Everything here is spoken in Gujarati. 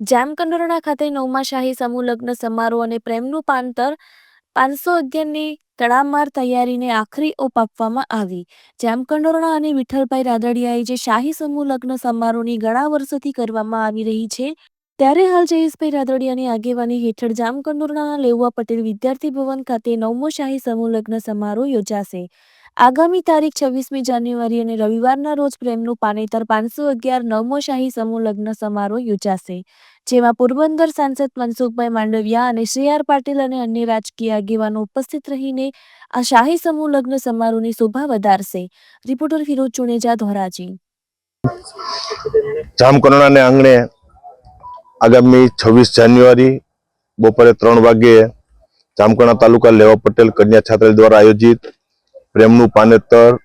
જામકંડોરણા ખાતે નવમા શાહી સમૂહ લગ્ન સમારોહ અને પ્રેમનું પાંતર પાંચસો અગિયારની તડામાર તૈયારીને આખરી ઓપ આપવામાં આવી. જામકંડોરણા અને વિઠ્ઠલભાઈ રાદડિયાએ જે શાહી સમૂહ લગ્ન સમારોહની ઘણા વર્ષોથી કરવામાં આવી રહી છે, ત્યારે હાલ જયેશભાઈ રાદડિયાની આગેવાની હેઠળ જામકંડોરણાના લેઉવા પટેલ વિદ્યાર્થી ભવન ખાતે નવમો શાહી સમૂહ લગ્ન સમારોહ યોજાશે. આગામી તારીખ છવ્વીસમી જાન્યુઆરી અને રવિવારના રોજ પ્રેમનું પાનેતર પાંચસો અગિયાર નવમો શાહી સમૂહ લગ્ન સમારોહ યોજાશે, જેમાં પોરબંદર સાંસદ મનસુખભાઈ માંડવિયા અને શ્રી આર પાટીલ અને અન્ય રાજકીય આગેવાનો ઉપસ્થિત રહીને આ શાહી સમૂહ લગ્ન સમારોહની શોભા વધારશે. રિપોર્ટર ફિરોજ ચુનેજા, ધોરાજી. જામકરણાને આંગણે આગામી છવ્વીસ જાન્યુઆરી બપોરે ત્રણ વાગ્યે જામકરણા તાલુકા લેવા પટેલ કન્યા છાત્રાલય દ્વારા આયોજિત પ્રેમનું પાનેતર